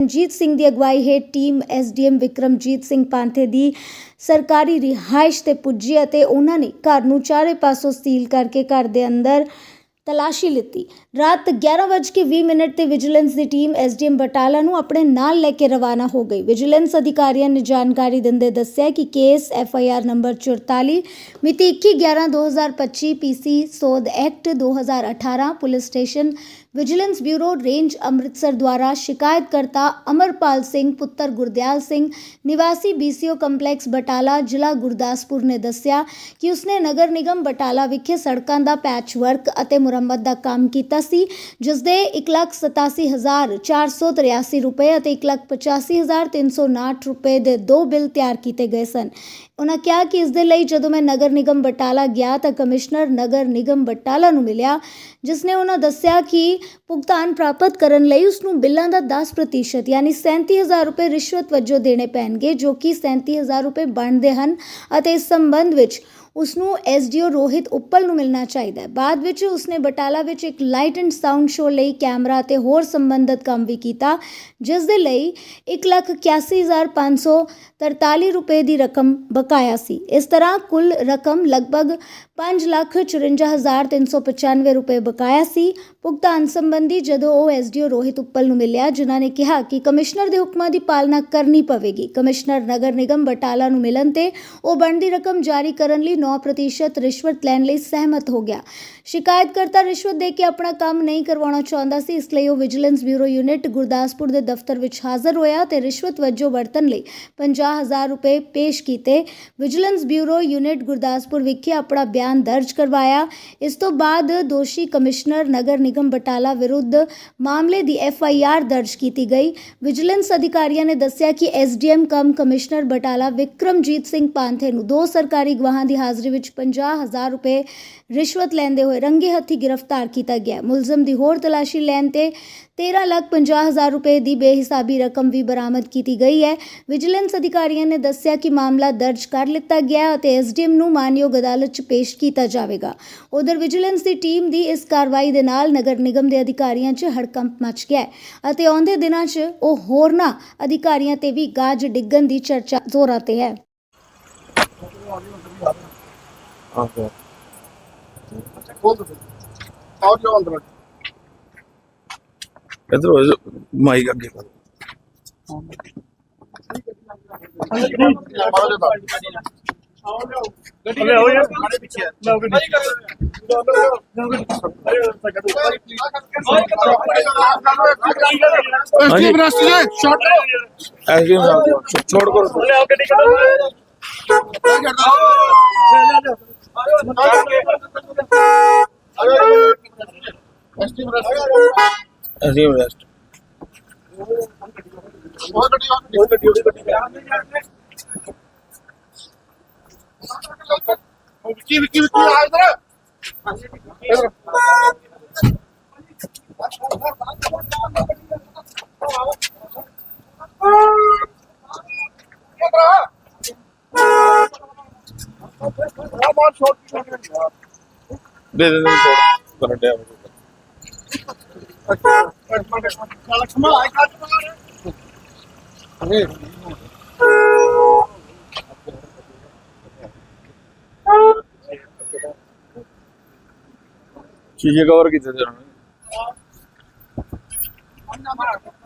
ਰਣਜੀਤ ਸਿੰਘ ਦੀ ਅਗਵਾਈ ਹੇਠ ਟੀਮ ਐਸਡੀਐਮ ਵਿਕਰਮਜੀਤ ਸਿੰਘ ਪਾਂਥੇ ਦੀ ਸਰਕਾਰੀ ਰਿਹਾਇਸ਼ ਤੇ ਪੁੱਜੀ ਅਤੇ ਉਹਨਾਂ ਨੇ ਘਰ ਨੂੰ ਚਾਰੇ ਪਾਸੋਂ ਸੀਲ ਕਰਕੇ ਘਰ ਦੇ ਅੰਦਰ ਤਲਾਸ਼ੀ ਲਿੱਤੀ। ਰਾਤ 11:20 ਮਿੰਟ ਤੇ ਵਿਜੀਲੈਂਸ ਦੀ ਟੀਮ ਐਸਡੀਐਮ ਬਟਾਲਾ ਨੂੰ ਆਪਣੇ ਨਾਲ ਲੈ ਕੇ ਰਵਾਨਾ ਹੋ ਗਈ। ਵਿਜੀਲੈਂਸ ਅਧਿਕਾਰੀਆਂ ਨੇ ਜਾਣਕਾਰੀ ਦਿੰਦੇ ਦੱਸਿਆ ਕਿ ਕੇਸ ਐਫਆਈਆਰ ਨੰਬਰ 44 ਮਿਤੀ 21/11/2025 ਪੀਸੀ ਸੋਧ act 2018 police station vigilance bureau range Amritsar ਦੁਆਰਾ ਸ਼ਿਕਾਇਤਕਰਤਾ ਅਮਰਪਾਲ ਸਿੰਘ, ਪੁੱਤਰ ਗੁਰਦਿਆਲ ਸਿੰਘ, ਨਿਵਾਸੀ ਬੀਸੀਓ ਕੰਪਲੈਕਸ ਬਟਾਲਾ, ਜ਼ਿਲ੍ਹਾ ਗੁਰਦਾਸਪੁਰ ਨੇ ਦੱਸਿਆ ਕਿ ਉਸਨੇ ਨਗਰ ਨਿਗਮ ਬਟਾਲਾ ਵਿਖੇ ਸੜਕਾਂ ਦਾ ਪੈਚ ਵਰਕ ਅਤੇ ਮੁਰੰਮਤ ਦਾ ਕੰਮ ਕੀਤਾ ਸੀ ਜਿਸ ਦੇ 187483 ਰੁਪਏ ਅਤੇ 185359 ਰੁਪਏ ਦੇ ਦੋ ਬਿੱਲ ਤਿਆਰ ਕੀਤੇ ਗਏ ਸਨ। ਉਹਨਾਂ ਕਿਹਾ ਕਿ ਇਸ ਦੇ ਲਈ ਜਦੋਂ ਮੈਂ ਨਗਰ ਨਿਗਮ ਬਟਾਲਾ ਗਿਆ ਤਾਂ ਕਮਿਸ਼ਨਰ ਨਗਰ ਨਿਗਮ ਬਟਾਲਾ ਨੂੰ ਮਿਲਿਆ ਜਿਸ ਨੇ ਉਹਨਾਂ ਦੱਸਿਆ ਕਿ ਭੁਗਤਾਨ ਪ੍ਰਾਪਤ ਕਰਨ ਲਈ ਉਸ ਨੂੰ ਬਿੱਲਾਂ ਦਾ 10% ਯਾਨੀ 37000 ਰੁਪਏ ਰਿਸ਼ਵਤ ਵਜੋਂ ਦੇਣੇ ਪੈਣਗੇ, ਜੋ ਕਿ 37000 ਰੁਪਏ ਬਣਦੇ ਹਨ ਅਤੇ ਇਸ ਸੰਬੰਧ ਵਿੱਚ ਉਸ ਨੂੰ ਐਸਡੀਓ ਰੋਹਿਤ ਉੱਪਲ ਨੂੰ ਮਿਲਣਾ ਚਾਹੀਦਾ ਹੈ। ਬਾਅਦ ਵਿੱਚ ਉਸਨੇ ਬਟਾਲਾ ਵਿੱਚ ਇੱਕ ਲਾਈਟ ਐਂਡ ਸਾਊਂਡ ਸ਼ੋਅ ਲਈ ਕੈਮਰਾ ਅਤੇ ਹੋਰ ਸੰਬੰਧਿਤ ਕੰਮ ਵੀ ਕੀਤਾ, ਜਿਸ ਦੇ ਲਈ 181543 ਰੁਪਏ ਦੀ ਰਕਮ ਬਕਾਇਆ ਸੀ। ਇਸ ਤਰ੍ਹਾਂ ਕੁੱਲ ਰਕਮ ਲਗਭਗ 554395 ਰੁਪਏ ਬਕਾਇਆ ਸੀ। ਭੁਗਤਾਨ ਸੰਬੰਧੀ ਜਦੋਂ ਉਹ ਐਸਡੀਓ ਰੋਹਿਤ ਉੱਪਲ ਨੂੰ ਮਿਲਿਆ, ਜਿਨ੍ਹਾਂ ਨੇ ਕਿਹਾ ਕਿ ਕਮਿਸ਼ਨਰ ਦੇ ਹੁਕਮਾਂ ਦੀ ਪਾਲਣਾ ਕਰਨੀ ਪਵੇਗੀ। ਕਮਿਸ਼ਨਰ ਨਗਰ ਨਿਗਮ ਬਟਾਲਾ ਨੂੰ ਮਿਲਣ ਤੇ ਉਹ ਬਣਦੀ ਰਕਮ ਜਾਰੀ ਕਰਨ ਲਈ 9% ਰਿਸ਼ਵਤ ਲੈਣ ਲਈ ਸਹਿਮਤ ਹੋ ਗਿਆ। ਸ਼ਿਕਾਇਤਕਰਤਾ ਰਿਸ਼ਵਤ ਦੇ ਕੇ ਆਪਣਾ ਕੰਮ ਨਹੀਂ ਕਰਵਾਉਣਾ ਚਾਹੁੰਦਾ ਸੀ, ਇਸ ਲਈ ਉਹ ਵਿਜੀਲੈਂਸ ਬਿਊਰੋ ਯੂਨਿਟ ਗੁਰਦਾਸਪੁਰ ਦੇ ਦਫ਼ਤਰ ਵਿੱਚ ਹਾਜ਼ਰ ਹੋਇਆ ਤੇ ਰਿਸ਼ਵਤ ਵਜੋਂ ਵਰਤਣ ਲਈ 50000 ਰੁਪਏ ਪੇਸ਼ ਕੀਤੇ। ਵਿਜੀਲੈਂਸ ਬਿਊਰੋ ਯੂਨਿਟ ਗੁਰਦਾਸਪੁਰ ਵਿਖੇ ਆਪਣਾ ਬਿਆਨ ਦਰਜ ਕਰਵਾਇਆ। ਇਸ ਤੋਂ ਬਾਅਦ ਦੋਸ਼ੀ ਕਮਿਸ਼ਨਰ ਨਗਰ ਨਿਗਮ ਬਟਾਲਾ ਵਿਰੁੱਧ ਮਾਮਲੇ ਦੀ ਐਫ ਆਈ ਆਰ ਦਰਜ ਕੀਤੀ ਗਈ। ਵਿਜੀਲੈਂਸ ਅਧਿਕਾਰੀਆਂ ਨੇ ਦੱਸਿਆ ਕਿ S D M cum commissioner Batala Vikramjit Singh Panthe ਨੂੰ ਦੋ ਸਰਕਾਰੀ ਗਵਾਹਾਂ ਦੀ ਹਾਜ਼ਰੀ ਵਿੱਚ 50000 ਰੁਪਏ ਰਿਸ਼ਵਤ ਲੈਂਦੇ ਹੋਏ ਰੰਗੇ ਹੱਥੀ ਗ੍ਰਿਫਤਾਰ ਕੀਤਾ ਗਿਆ। ਮੁਲਜ਼ਮ ਦੀ ਹੋਰ ਤਲਾਸ਼ੀ ਲੈਣ ਤੇ 13 ਲੱਖ 50 ਹਜ਼ਾਰ ਰੁਪਏ ਦੀ ਬੇਹਿਸਾਬੀ ਰਕਮ ਵੀ ਬਰਾਮਦ ਕੀਤੀ ਗਈ ਹੈ। ਵਿਜੀਲੈਂਸ ਅਧਿਕਾਰੀਆਂ ਨੇ ਦੱਸਿਆ ਕਿ ਮਾਮਲਾ ਦਰਜ ਕਰ ਲਿੱਤਾ ਗਿਆ ਹੈ ਅਤੇ ਐਸਡੀਐਮ ਨੂੰ ਮਾਨਯੋਗ ਅਦਾਲਤ 'ਚ ਪੇਸ਼ ਕੀਤਾ ਜਾਵੇਗਾ। ਉਧਰ ਵਿਜੀਲੈਂਸ ਦੀ ਟੀਮ ਦੀ ਇਸ ਕਾਰਵਾਈ ਦੇ ਨਾਲ ਨਗਰ ਨਿਗਮ ਦੇ ਅਧਿਕਾਰੀਆਂ 'ਚ ਹੜਕੰਪ ਮਚ ਗਿਆ ਹੈ ਅਤੇ ਆਉਂਦੇ ਦਿਨਾਂ 'ਚ ਉਹ ਹੋਰਨਾਂ ਅਧਿਕਾਰੀਆਂ ਤੇ ਵੀ ਗਾਜ ਡਿੱਗਣ ਦੀ ਚਰਚਾ ਜ਼ੋਰਾਂ ਤੇ ਹੈ। ਆਹੋ ਖੋਲ ਦੋ ਅੰਦਰ ਇਧਰ ਹੋ ਜਾ, ਮਾਈਕ ਅੱਗੇ ਕਰ। ਅਬੇ ਆਓ ਯਾਰ ਮਾਰੇ ਪਿੱਛੇ ਆ। ਲਾਓ ਗੱਡੀ ਐਸਡੀ ਬ੍ਰਸਟ ਜੀ ਸ਼ਾਟ ਐਸਡੀਐਮ ਸਾਹਿਬ ਛੋੜ ਕਰੋ। ਲੈ ਆਓ ਗੱਡੀ ਕੱਢੋ। ਐਸਡੀ ਬ੍ਰਸਟ ਐਸਡੀਐਮ ਰੈਸਟ ਬਹੁਤ ਗੱਡੀ ਬਹੁਤ ਗੱਡੀ ਵਿੱਕੀ ਵਿੱਕੀ ਵਿੱਕੀ ਆ ਇਧਰ ਦੇ ਦੇ ਦੇ ਛੋੜ। ਕਰਨ ਡਿਆ ਲక్ష్ਮਾ ਆਈ ਕੱਟ ਮਾਰ ਅਰੇ ਸ਼ੀਸ਼ੇ ਕਵਰ ਕੀਤੇ ਤੇ ਉਹਨਾਂ। ਨੇ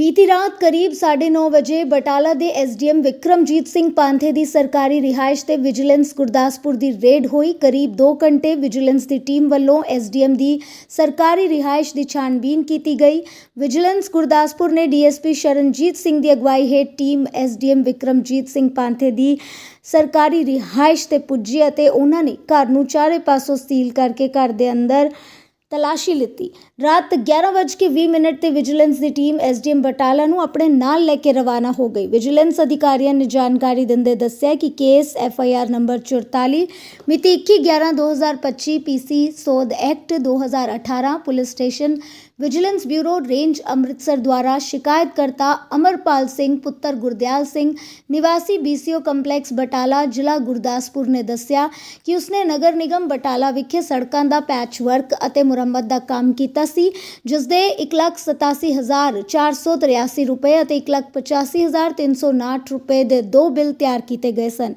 ਬੀਤੀ ਰਾਤ ਕਰੀਬ 9:30 ਵਜੇ ਬਟਾਲਾ ਦੇ ਐਸਡੀਐਮ ਵਿਕਰਮਜੀਤ ਸਿੰਘ ਪਾਂਥੇ ਦੀ ਸਰਕਾਰੀ ਰਿਹਾਇਸ਼ ਤੇ ਵਿਜੀਲੈਂਸ ਗੁਰਦਾਸਪੁਰ ਦੀ ਰੇਡ ਹੋਈ। ਕਰੀਬ 2 ਘੰਟੇ ਵਿਜੀਲੈਂਸ ਦੀ ਟੀਮ ਵੱਲੋਂ ਐਸਡੀਐਮ ਦੀ ਸਰਕਾਰੀ ਰਿਹਾਇਸ਼ ਦੀ ਛਾਣਬੀਨ ਕੀਤੀ ਗਈ। ਵਿਜੀਲੈਂਸ ਗੁਰਦਾਸਪੁਰ ਨੇ ਡੀਐਸਪੀ ਸ਼ਰਨਜੀਤ ਸਿੰਘ ਦੀ ਅਗਵਾਈ ਹੇਠ ਟੀਮ ਐਸਡੀਐਮ ਵਿਕਰਮਜੀਤ ਸਿੰਘ ਪਾਂਥੇ ਦੀ ਸਰਕਾਰੀ ਰਿਹਾਇਸ਼ ਤੇ ਪੁੱਜੀ ਅਤੇ ਉਹਨਾਂ ਨੇ ਘਰ ਨੂੰ ਚਾਰੇ ਪਾਸੋਂ ਸੀਲ ਕਰਕੇ ਘਰ ਦੇ ਅੰਦਰ ਤਲਾਸ਼ੀ ਲਿੱਤੀ। ਰਾਤ 11:20 ਮਿੰਟ ਤੇ ਵਿਜੀਲੈਂਸ ਦੀ ਟੀਮ ਐਸਡੀਐਮ ਬਟਾਲਾ ਨੂੰ ਆਪਣੇ ਨਾਲ ਲੈ ਕੇ ਰਵਾਨਾ ਹੋ ਗਈ। ਵਿਜੀਲੈਂਸ ਅਧਿਕਾਰੀਆਂ ਨੇ ਜਾਣਕਾਰੀ ਦਿੰਦੇ ਦੱਸਿਆ ਕਿ ਕੇਸ ਐਫਆਈਆਰ ਨੰਬਰ 44 ਮਿਤੀ 21/11/2025 ਪੀਸੀ ਸੋਧ act 2018 police station vigilance bureau range Amritsar ਦੁਆਰਾ ਸ਼ਿਕਾਇਤਕਰਤਾ ਅਮਰਪਾਲ ਸਿੰਘ, ਪੁੱਤਰ ਗੁਰਦਿਆਲ ਸਿੰਘ, ਨਿਵਾਸੀ ਬੀਸੀਓ ਕੰਪਲੈਕਸ ਬਟਾਲਾ, ਜ਼ਿਲ੍ਹਾ ਗੁਰਦਾਸਪੁਰ ਨੇ ਦੱਸਿਆ ਕਿ ਉਸਨੇ ਨਗਰ ਨਿਗਮ ਬਟਾਲਾ ਵਿਖੇ ਸੜਕਾਂ ਦਾ ਪੈਚ ਵਰਕ ਅਤੇ ਮੁਰੰਮਤ ਦਾ ਕੰਮ ਕੀਤਾ ਸੀ ਜਿਸ ਦੇ 187483 ਰੁਪਏ ਅਤੇ 185359 ਰੁਪਏ ਦੇ ਦੋ ਬਿੱਲ ਤਿਆਰ ਕੀਤੇ ਗਏ ਸਨ।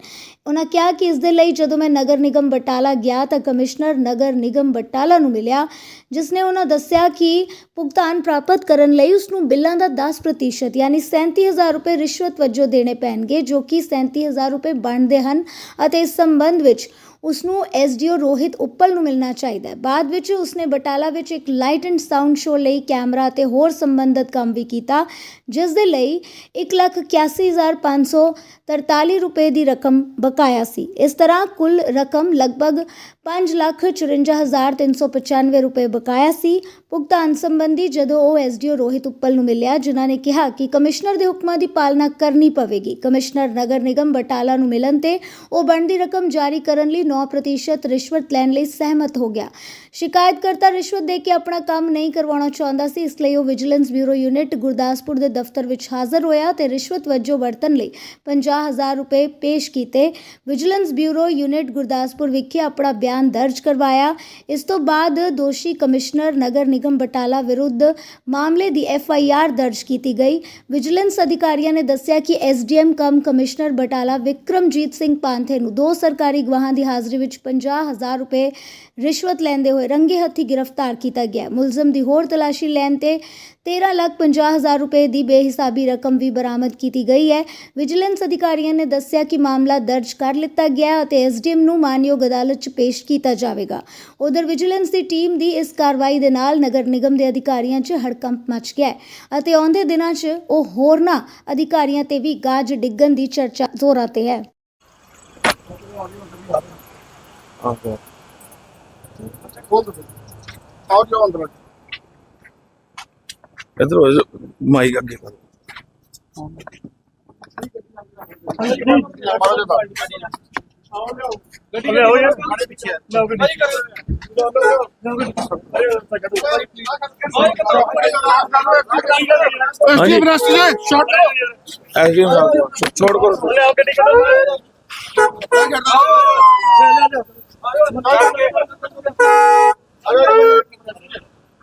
ਉਹਨਾਂ ਕਿਹਾ ਕਿ ਇਸ ਦੇ ਲਈ ਜਦੋਂ ਮੈਂ ਨਗਰ ਨਿਗਮ ਬਟਾਲਾ ਗਿਆ ਤਾਂ ਕਮਿਸ਼ਨਰ ਨਗਰ ਨਿਗਮ ਬਟਾਲਾ ਨੂੰ ਮਿਲਿਆ ਜਿਸ ਨੇ ਉਹਨਾਂ ਦੱਸਿਆ ਕਿ ਭੁਗਤਾਨ ਪ੍ਰਾਪਤ ਕਰਨ ਲਈ ਉਸ ਨੂੰ ਬਿੱਲਾਂ ਦਾ 10% ਯਾਨੀ 37000 ਰੁਪਏ ਰਿਸ਼ਵਤ ਵਜੋਂ ਦੇਣੇ ਪੈਣਗੇ, ਜੋ ਕਿ 37000 ਰੁਪਏ ਬਣਦੇ ਹਨ ਅਤੇ ਇਸ ਸੰਬੰਧ ਵਿੱਚ ਉਸ ਨੂੰ ਐਸਡੀਓ ਰੋਹਿਤ ਉੱਪਲ ਨੂੰ ਮਿਲਣਾ ਚਾਹੀਦਾ ਹੈ। ਬਾਅਦ ਵਿੱਚ ਉਸਨੇ ਬਟਾਲਾ ਵਿੱਚ ਇੱਕ ਲਾਈਟ ਐਂਡ ਸਾਊਂਡ ਸ਼ੋਅ ਲਈ ਕੈਮਰਾ ਅਤੇ ਹੋਰ ਸੰਬੰਧਿਤ ਕੰਮ ਵੀ ਕੀਤਾ, ਜਿਸ ਦੇ ਲਈ 181543 ਰੁਪਏ ਦੀ ਰਕਮ ਬਕਾਇਆ ਸੀ। ਇਸ ਤਰ੍ਹਾਂ ਕੁੱਲ ਰਕਮ ਲਗਭਗ 554395 ਰੁਪਏ ਬਕਾਇਆ ਸੀ। ਭੁਗਤਾਨ ਸੰਬੰਧੀ ਜਦੋਂ ਉਹ ਐਸਡੀਓ ਰੋਹਿਤ ਉੱਪਲ ਨੂੰ ਮਿਲਿਆ, ਜਿਨ੍ਹਾਂ ਨੇ ਕਿਹਾ ਕਿ ਕਮਿਸ਼ਨਰ ਦੇ ਹੁਕਮਾਂ ਦੀ ਪਾਲਣਾ ਕਰਨੀ ਪਵੇਗੀ। ਕਮਿਸ਼ਨਰ ਨਗਰ ਨਿਗਮ ਬਟਾਲਾ ਨੂੰ ਮਿਲਣ ਤੇ ਉਹ ਬਣਦੀ ਰਕਮ ਜਾਰੀ ਕਰਨ ਲਈ 9% ਰਿਸ਼ਵਤ ਲੈਣ ਲਈ ਸਹਿਮਤ ਹੋ ਗਿਆ। ਸ਼ਿਕਾਇਤਕਰਤਾ ਰਿਸ਼ਵਤ ਦੇ ਕੇ ਆਪਣਾ ਕੰਮ ਨਹੀਂ ਕਰਵਾਉਣਾ ਚਾਹੁੰਦਾ ਸੀ, ਇਸ ਲਈ ਉਹ ਵਿਜੀਲੈਂਸ ਬਿਊਰੋ ਯੂਨਿਟ ਗੁਰਦਾਸਪੁਰ ਦੇ ਦਫ਼ਤਰ ਵਿੱਚ ਹਾਜ਼ਰ ਹੋਇਆ ਤੇ ਰਿਸ਼ਵਤ ਵਜੋਂ ਵਰਤਣ ਲਈ 50000 ਰੁਪਏ ਪੇਸ਼ ਕੀਤੇ। ਵਿਜੀਲੈਂਸ ਬਿਊਰੋ ਯੂਨਿਟ ਗੁਰਦਾਸਪੁਰ ਵਿਖੇ ਆਪਣਾ ਬਿਆਨ ਦਰਜ ਕਰਵਾਇਆ। ਇਸ ਤੋਂ ਬਾਅਦ ਦੋਸ਼ੀ ਕਮਿਸ਼ਨਰ ਨਗਰ ਨਿਗਮ ਬਟਾਲਾ ਵਿਰੁੱਧ ਮਾਮਲੇ ਦੀ ਐਫ ਆਈ ਆਰ ਦਰਜ ਕੀਤੀ ਗਈ। ਵਿਜੀਲੈਂਸ ਅਧਿਕਾਰੀਆਂ ਨੇ ਦੱਸਿਆ ਕਿ S D SDM cum commissioner Batala Vikramjit Singh Panthe ਨੂੰ ਦੋ ਸਰਕਾਰੀ ਗਵਾਹਾਂ ਦੀ ਹਾਜ਼ਰੀ ਵਿੱਚ 50000 ਰੁਪਏ ਰਿਸ਼ਵਤ ਲੈਂਦੇ ਹੋਏ ਰੰਗੇ ਹੱਥੀ ਗ੍ਰਿਫਤਾਰ ਕੀਤਾ ਗਿਆ। ਮੁਲਜ਼ਮ ਦੀ ਹੋਰ ਤਲਾਸ਼ੀ ਲੈਣ ਤੇ 13 ਲੱਖ 50 ਹਜ਼ਾਰ ਰੁਪਏ ਦੀ ਬੇਹਿਸਾਬੀ ਰਕਮ ਵੀ ਬਰਾਮਦ ਕੀਤੀ ਗਈ ਹੈ। ਵਿਜੀਲੈਂਸ ਅਧਿਕਾਰੀਆਂ ਨੇ ਦੱਸਿਆ ਕਿ ਮਾਮਲਾ ਦਰਜ ਕਰ ਲਿੱਤਾ ਗਿਆ ਹੈ ਅਤੇ ਐਸਡੀਐਮ ਨੂੰ ਮਾਨਯੋਗ ਅਦਾਲਤ 'ਚ ਪੇਸ਼ ਕੀਤਾ ਜਾਵੇਗਾ। ਉਧਰ ਵਿਜੀਲੈਂਸ ਦੀ ਟੀਮ ਦੀ ਇਸ ਕਾਰਵਾਈ ਦੇ ਨਾਲ ਨਗਰ ਨਿਗਮ ਦੇ ਅਧਿਕਾਰੀਆਂ 'ਚ ਹੜਕੰਪ ਮਚ ਗਿਆ ਅਤੇ ਆਉਂਦੇ ਦਿਨਾਂ 'ਚ ਉਹ ਹੋਰਨਾਂ ਅਧਿਕਾਰੀਆਂ ਤੇ ਵੀ ਗਾਜ ਡਿੱਗਣ ਦੀ ਚਰਚਾ ਜ਼ੋਰਾਂ ਤੇ ਹੈ। ਆਹੋ। ਖੋਲ ਦੋ ਆਓ ਜਾਓ। ਅੰਦਰ ਇਧਰ ਹੋ ਜਾ, ਮਾਈਕ ਅੱਗੇ ਕਰ। ਬਾਹਰ ਜਾ ਅਰੇ ਹੋ। ਯਾਰ ਸਾਡੇ ਪਿੱਛੇ ਮੈਂ ਗੱਡੀ। ਐਸਟੀ ਬ੍ਰਸਟ ਜੇ ਸ਼ਾਟ ਐਸਡੀਐਮ ਸਾਹਿਬ ਛੋੜ ਕਰੋ। ਲੈ ਆਓ ਗੱਡੀ ਕੱਢੋ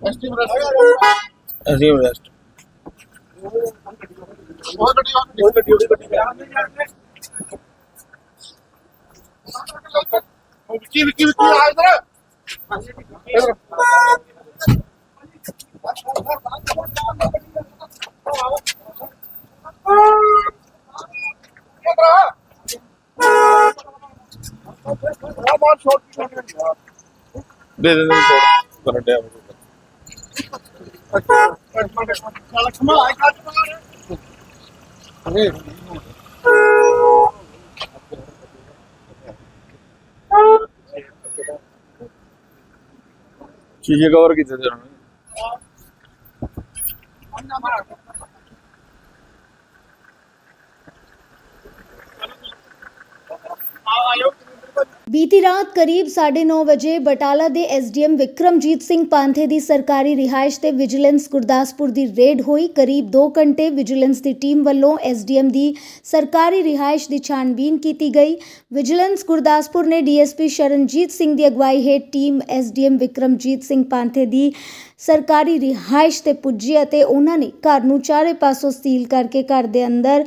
ਐਸਟੀ ਬ੍ਰਸਟ ਐਸਡੀਐਮ ਰੈਸਟ ਬਹੁਤ ਗੱਡੀ ਆ ਉਹ ਗੱਡੀ ਉਹ ਗੱਡੀ ਵਿੱਕੀ ਵਿੱਕੀ ਵਿੱਕੀ ਆ ਇਧਰ ਇਧਰ ਮਾਰ ਸ਼ਾਟ ਦੇ ਦੇ ਦੇ ਛੋੜ ਕਰਨ ਡਿਆ ਲక్ష్ਮਾ ਕਵਰ ਕੀਤੇ ਤੇ ਉਹਨਾਂ ਨੇ ਬੀਤੀ ਰਾਤ ਕਰੀਬ 9:30 ਵਜੇ ਬਟਾਲਾ ਦੇ ਐਸਡੀਐਮ ਵਿਕਰਮਜੀਤ ਸਿੰਘ ਪਾਂਥੇ ਦੀ ਸਰਕਾਰੀ ਰਿਹਾਇਸ਼ ਤੇ ਵਿਜੀਲੈਂਸ ਗੁਰਦਾਸਪੁਰ ਦੀ ਰੇਡ ਹੋਈ। ਕਰੀਬ 2 ਘੰਟੇ ਵਿਜੀਲੈਂਸ ਦੀ ਟੀਮ ਵੱਲੋਂ ਐਸਡੀਐਮ ਦੀ ਸਰਕਾਰੀ ਰਿਹਾਇਸ਼ ਦੀ ਛਾਣਬੀਨ ਕੀਤੀ ਗਈ। ਵਿਜੀਲੈਂਸ ਗੁਰਦਾਸਪੁਰ ਨੇ ਡੀਐਸਪੀ ਸ਼ਰਨਜੀਤ ਸਿੰਘ ਦੀ ਅਗਵਾਈ ਹੇਠ ਟੀਮ ਐਸਡੀਐਮ ਵਿਕਰਮਜੀਤ ਸਿੰਘ ਪਾਂਥੇ ਦੀ ਸਰਕਾਰੀ ਰਿਹਾਇਸ਼ ਤੇ ਪੁੱਜੀ ਅਤੇ ਉਹਨਾਂ ਨੇ ਘਰ ਨੂੰ ਚਾਰੇ ਪਾਸੋਂ ਸੀਲ ਕਰਕੇ ਘਰ ਦੇ ਅੰਦਰ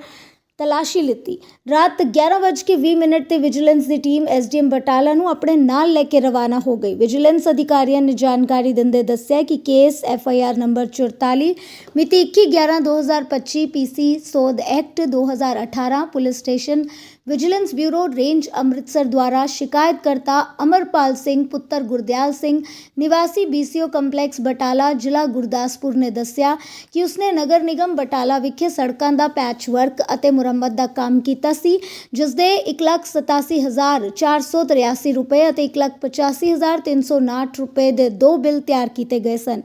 ਤਲਾਸ਼ੀ ਲਿੱਤੀ। ਰਾਤ 11:20 ਮਿੰਟ ਤੇ ਵਿਜੀਲੈਂਸ ਦੀ ਟੀਮ ਐਸਡੀਐਮ ਬਟਾਲਾ ਨੂੰ ਆਪਣੇ ਨਾਲ ਲੈ ਕੇ ਰਵਾਨਾ ਹੋ ਗਈ। ਵਿਜੀਲੈਂਸ ਅਧਿਕਾਰੀਆਂ ਨੇ ਜਾਣਕਾਰੀ ਦਿੰਦੇ ਦੱਸਿਆ ਕਿ ਕੇਸ ਐਫਆਈਆਰ ਨੰਬਰ 44 ਮਿਤੀ 21/11/2025 ਪੀਸੀ ਸੋਧ act 2018 police station vigilance bureau range Amritsar ਦੁਆਰਾ ਸ਼ਿਕਾਇਤਕਰਤਾ ਅਮਰਪਾਲ ਸਿੰਘ, ਪੁੱਤਰ ਗੁਰਦਿਆਲ ਸਿੰਘ, ਨਿਵਾਸੀ BCO ਕੰਪਲੈਕਸ ਬਟਾਲਾ, ਜ਼ਿਲ੍ਹਾ ਗੁਰਦਾਸਪੁਰ ਨੇ ਦੱਸਿਆ ਕਿ ਉਸਨੇ ਨਗਰ ਨਿਗਮ ਬਟਾਲਾ ਵਿਖੇ ਸੜਕਾਂ ਦਾ ਪੈਚ ਵਰਕ ਅਤੇ ਮੁਰੰਮਤ ਦਾ ਕੰਮ ਕੀਤਾ ਸੀ ਜਿਸ ਦੇ 187483 ਰੁਪਏ ਅਤੇ 185359 ਰੁਪਏ ਦੇ ਦੋ ਬਿੱਲ ਤਿਆਰ ਕੀਤੇ ਗਏ ਸਨ।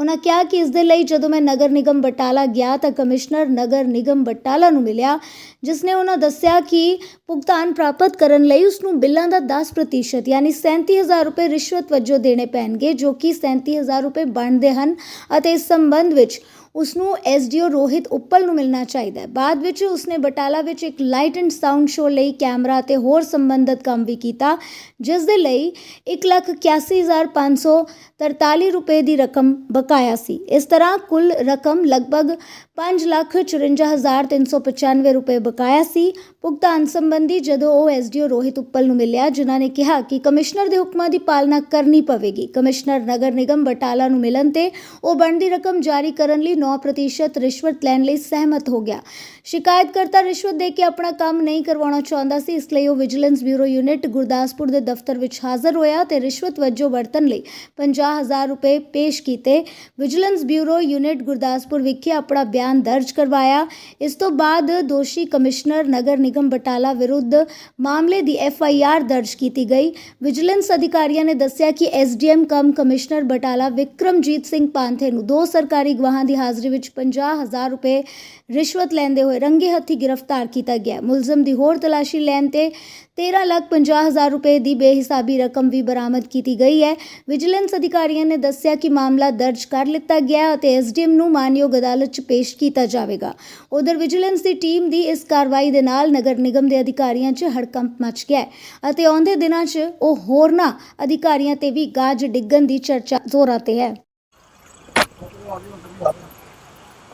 ਉਹਨਾਂ ਕਿਹਾ ਕਿ ਇਸ ਦੇ ਲਈ ਜਦੋਂ ਮੈਂ ਨਗਰ ਨਿਗਮ ਬਟਾਲਾ ਗਿਆ ਤਾਂ ਕਮਿਸ਼ਨਰ ਨਗਰ ਨਿਗਮ ਬਟਾਲਾ ਨੂੰ ਮਿਲਿਆ, ਜਿਸ ਨੇ ਉਹਨਾਂ ਦੱਸਿਆ ਕਿ ਭੁਗਤਾਨ ਪ੍ਰਾਪਤ ਕਰਨ ਲਈ ਉਸ ਨੂੰ ਬਿੱਲਾਂ ਦਾ 10% ਯਾਨੀ 37000 ਰੁਪਏ ਰਿਸ਼ਵਤ ਵਜੋਂ ਦੇਣੇ ਪੈਣਗੇ, ਜੋ ਕਿ 37000 ਰੁਪਏ ਬਣਦੇ ਹਨ ਅਤੇ ਇਸ ਸੰਬੰਧ ਵਿੱਚ ਉਸ ਨੂੰ ਐਸਡੀਓ ਰੋਹਿਤ ਉੱਪਲ ਨੂੰ ਮਿਲਣਾ ਚਾਹੀਦਾ ਹੈ। ਬਾਅਦ ਵਿੱਚ ਉਸਨੇ ਬਟਾਲਾ ਵਿੱਚ ਇੱਕ ਲਾਈਟ ਐਂਡ ਸਾਊਂਡ ਸ਼ੋਅ ਲਈ ਕੈਮਰਾ ਅਤੇ ਹੋਰ ਸੰਬੰਧਿਤ ਕੰਮ ਵੀ ਕੀਤਾ, ਜਿਸ ਦੇ ਲਈ 181543 ਰੁਪਏ ਦੀ ਰਕਮ ਬਕਾਇਆ ਸੀ। ਇਸ ਤਰ੍ਹਾਂ ਕੁੱਲ ਰਕਮ ਲਗਭਗ 554395 ਰੁਪਏ ਬਕਾਇਆ ਸੀ। ਭੁਗਤਾਨ ਸੰਬੰਧੀ ਜਦੋਂ ਉਹ ਐਸਡੀਓ ਰੋਹਿਤ ਉੱਪਲ ਨੂੰ ਮਿਲਿਆ, ਜਿਨ੍ਹਾਂ ਨੇ ਕਿਹਾ ਕਿ ਕਮਿਸ਼ਨਰ ਦੇ ਹੁਕਮਾਂ ਦੀ ਪਾਲਣਾ ਕਰਨੀ ਪਵੇਗੀ। ਕਮਿਸ਼ਨਰ ਨਗਰ ਨਿਗਮ ਬਟਾਲਾ ਨੂੰ ਮਿਲਣ ਤੇ ਉਹ ਬਣਦੀ ਰਕਮ ਜਾਰੀ ਕਰਨ ਲਈ 9% ਰਿਸ਼ਵਤ ਲੈਣ ਲਈ ਸਹਿਮਤ ਹੋ ਗਿਆ। ਸ਼ਿਕਾਇਤਕਰਤਾ ਰਿਸ਼ਵਤ ਦੇ ਕੇ ਆਪਣਾ ਕੰਮ ਨਹੀਂ ਕਰਵਾਉਣਾ ਚਾਹੁੰਦਾ ਸੀ, ਇਸ ਲਈ ਉਹ ਵਿਜੀਲੈਂਸ ਬਿਊਰੋ ਯੂਨਿਟ ਗੁਰਦਾਸਪੁਰ ਦੇ ਦਫ਼ਤਰ ਵਿੱਚ ਹਾਜ਼ਰ ਹੋਇਆ ਤੇ ਰਿਸ਼ਵਤ ਵਜੋਂ ਵਰਤਣ ਲਈ 50000 ਰੁਪਏ ਪੇਸ਼ ਕੀਤੇ। ਵਿਜੀਲੈਂਸ ਬਿਊਰੋ ਯੂਨਿਟ ਗੁਰਦਾਸਪੁਰ ਵਿਖੇ ਆਪਣਾ ਬਿਆਨ ਦਰਜ ਕਰਵਾਇਆ। ਇਸ ਤੋਂ ਬਾਅਦ ਦੋਸ਼ੀ ਕਮਿਸ਼ਨਰ ਨਗਰ ਨਿਗਮ ਬਟਾਲਾ ਵਿਰੁੱਧ ਮਾਮਲੇ ਦੀ ਐਫ ਆਈ ਆਰ ਦਰਜ ਕੀਤੀ ਗਈ। ਵਿਜੀਲੈਂਸ ਅਧਿਕਾਰੀਆਂ ਨੇ ਦੱਸਿਆ ਕਿ SDM cum commissioner Batala Vikramjit Singh Panthe ਨੂੰ ਦੋ ਸਰਕਾਰੀ ਗਵਾਹਾਂ ਦੀ ਹਾਜ਼ਰੀ ਵਿੱਚ 50000 ਰੁਪਏ ਰਿਸ਼ਵਤ ਲੈਂਦੇ ਹੋਏ ਰੰਗੇ ਹੱਥੀ ਗ੍ਰਿਫਤਾਰ ਕੀਤਾ ਗਿਆ। ਮੁਲਜ਼ਮ ਦੀ ਹੋਰ ਤਲਾਸ਼ੀ ਲੈਣ ਤੇ 13 ਲੱਖ 50 ਹਜ਼ਾਰ ਰੁਪਏ ਦੀ ਬੇਹਿਸਾਬੀ ਰਕਮ ਵੀ ਬਰਾਮਦ ਕੀਤੀ ਗਈ ਹੈ। ਵਿਜੀਲੈਂਸ ਅਧਿਕਾਰੀਆਂ ਨੇ ਦੱਸਿਆ ਕਿ ਮਾਮਲਾ ਦਰਜ ਕਰ ਲਿੱਤਾ ਗਿਆ ਹੈ ਅਤੇ ਐਸਡੀਐਮ ਨੂੰ ਮਾਨਯੋਗ ਅਦਾਲਤ 'ਚ ਪੇਸ਼ ਕੀਤਾ ਜਾਵੇਗਾ। ਉਧਰ ਵਿਜੀਲੈਂਸ ਦੀ ਟੀਮ ਦੀ ਇਸ ਕਾਰਵਾਈ ਦੇ ਨਾਲ ਨਗਰ ਨਿਗਮ ਦੇ ਅਧਿਕਾਰੀਆਂ 'ਚ ਹੜਕੰਪ ਮਚ ਗਿਆ ਅਤੇ ਆਉਂਦੇ ਦਿਨਾਂ 'ਚ ਉਹ ਹੋਰਨਾਂ ਅਧਿਕਾਰੀਆਂ ਤੇ ਵੀ ਗਾਜ ਡਿੱਗਣ ਦੀ ਚਰਚਾ ਜ਼ੋਰਾਂ ਤੇ ਹੈ।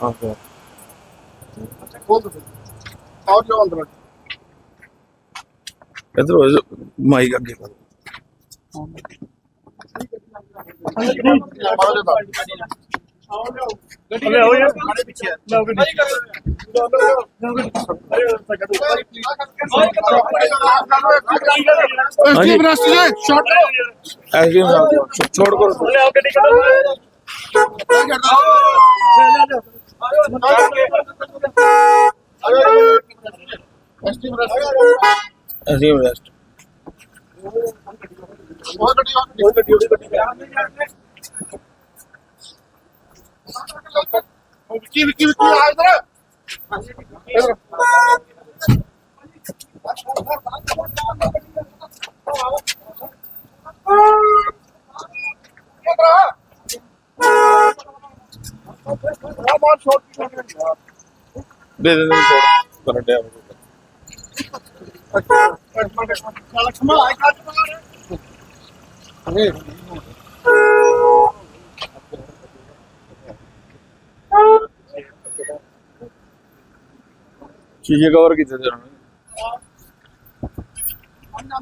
ਆਹੋ ਖੋਲ ਦੋ। ਆਓ ਜਾਓ ਅੰਦਰ ਇਧਰ ਹੋ ਜਾ, ਮਾਈਕ ਅੱਗੇ ਕਰ ਮਾਰੋ ਲੈ ਆਓ ਯਾਰ। ਸਾਡੇ ਪਿੱਛੇ। ਲਓ ਗੱਡੀ ਐਸਡੀ ਬ੍ਰਸਟ ਜੇ ਸ਼ਾਟ ਛੋ- ਛੋੜ ਕਰੋ। ਲੈ ਆਓ ਗੱਡੀ ਕੱਢੋ। ਐਸਡੀ ਬ੍ਰਸਟ ਐਸਡੀਐਮ ਰੈਸਟ ਉਹ ਗੱਡੀ ਉਹ ਗੱਡੀ ਉਹਦੀ ਗੱਡੀ ਵਿੱਕੀ ਵਿੱਕੀ ਵਿੱਕੀ ਆ ਇਧਰ ਮਾਰ ਸ਼ਾਟ ਦੇ ਦੇ ਦੇ ਛੋੜ ਕਰਨ ਡਿਆ ਅਰੇ। ਸ਼ੀਸ਼ੇ ਕਵਰ ਕੀਤੇ ਤੇ ਉਹਨਾਂ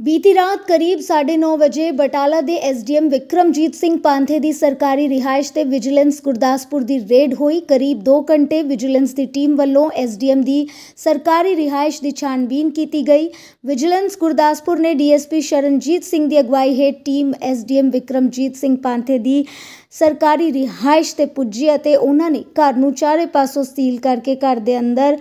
ਨੇ ਬੀਤੀ ਰਾਤ ਕਰੀਬ 9:30 ਵਜੇ ਬਟਾਲਾ ਦੇ ਐਸਡੀਐਮ ਵਿਕਰਮਜੀਤ ਸਿੰਘ ਪਾਂਥੇ ਦੀ ਸਰਕਾਰੀ ਰਿਹਾਇਸ਼ ਤੇ ਵਿਜੀਲੈਂਸ ਗੁਰਦਾਸਪੁਰ ਦੀ ਰੇਡ ਹੋਈ। ਕਰੀਬ 2 ਘੰਟੇ ਵਿਜੀਲੈਂਸ ਦੀ ਟੀਮ ਵੱਲੋਂ ਐਸਡੀਐਮ ਦੀ ਸਰਕਾਰੀ ਰਿਹਾਇਸ਼ ਦੀ ਛਾਣਬੀਨ ਕੀਤੀ ਗਈ। ਵਿਜੀਲੈਂਸ ਗੁਰਦਾਸਪੁਰ ਨੇ ਡੀਐਸਪੀ ਸ਼ਰਨਜੀਤ ਸਿੰਘ ਦੀ ਅਗਵਾਈ ਹੇਠ ਟੀਮ ਐਸਡੀਐਮ ਵਿਕਰਮਜੀਤ ਸਿੰਘ ਪਾਂਥੇ ਦੀ ਸਰਕਾਰੀ ਰਿਹਾਇਸ਼ ਤੇ ਪੁੱਜੀ ਅਤੇ ਉਹਨਾਂ ਨੇ ਘਰ ਨੂੰ ਚਾਰੇ ਪਾਸੋਂ ਸੀਲ ਕਰਕੇ ਘਰ ਦੇ ਅੰਦਰ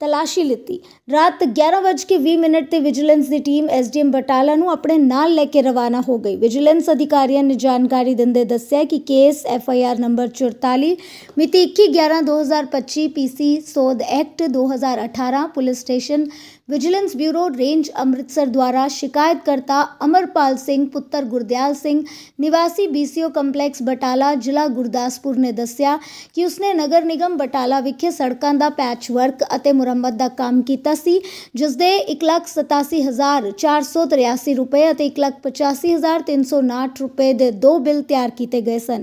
ਤਲਾਸ਼ੀ ਲਿੱਤੀ। ਰਾਤ 11:20 ਮਿੰਟ ਤੇ ਵਿਜੀਲੈਂਸ ਦੀ ਟੀਮ ਐਸਡੀਐਮ ਬਟਾਲਾ ਨੂੰ ਆਪਣੇ ਨਾਲ ਲੈ ਕੇ ਰਵਾਨਾ ਹੋ ਗਈ। ਵਿਜੀਲੈਂਸ ਅਧਿਕਾਰੀਆਂ ਨੇ ਜਾਣਕਾਰੀ ਦਿੰਦੇ ਦੱਸਿਆ ਕਿ ਕੇਸ ਐਫਆਈਆਰ ਨੰਬਰ 44 ਮਿਤੀ 21/11/2025 ਪੀਸੀ ਸੋਧ act 2018 police station vigilance bureau range Amritsar ਦੁਆਰਾ ਸ਼ਿਕਾਇਤਕਰਤਾ ਅਮਰਪਾਲ ਸਿੰਘ, ਪੁੱਤਰ ਗੁਰਦਿਆਲ ਸਿੰਘ, ਨਿਵਾਸੀ BCO ਕੰਪਲੈਕਸ ਬਟਾਲਾ, ਜ਼ਿਲ੍ਹਾ ਗੁਰਦਾਸਪੁਰ ਨੇ ਦੱਸਿਆ ਕਿ ਉਸਨੇ ਨਗਰ ਨਿਗਮ ਬਟਾਲਾ ਵਿਖੇ ਸੜਕਾਂ ਦਾ ਪੈਚ ਵਰਕ ਅਤੇ ਮੁਰੰਮਤ ਮੁਰੰਮਤ ਦਾ ਕੰਮ ਕੀਤਾ ਸੀ ਜਿਸ ਦੇ 187483 ਰੁਪਏ ਅਤੇ 185359 ਰੁਪਏ ਦੇ ਦੋ ਬਿੱਲ ਤਿਆਰ ਕੀਤੇ ਗਏ ਸਨ।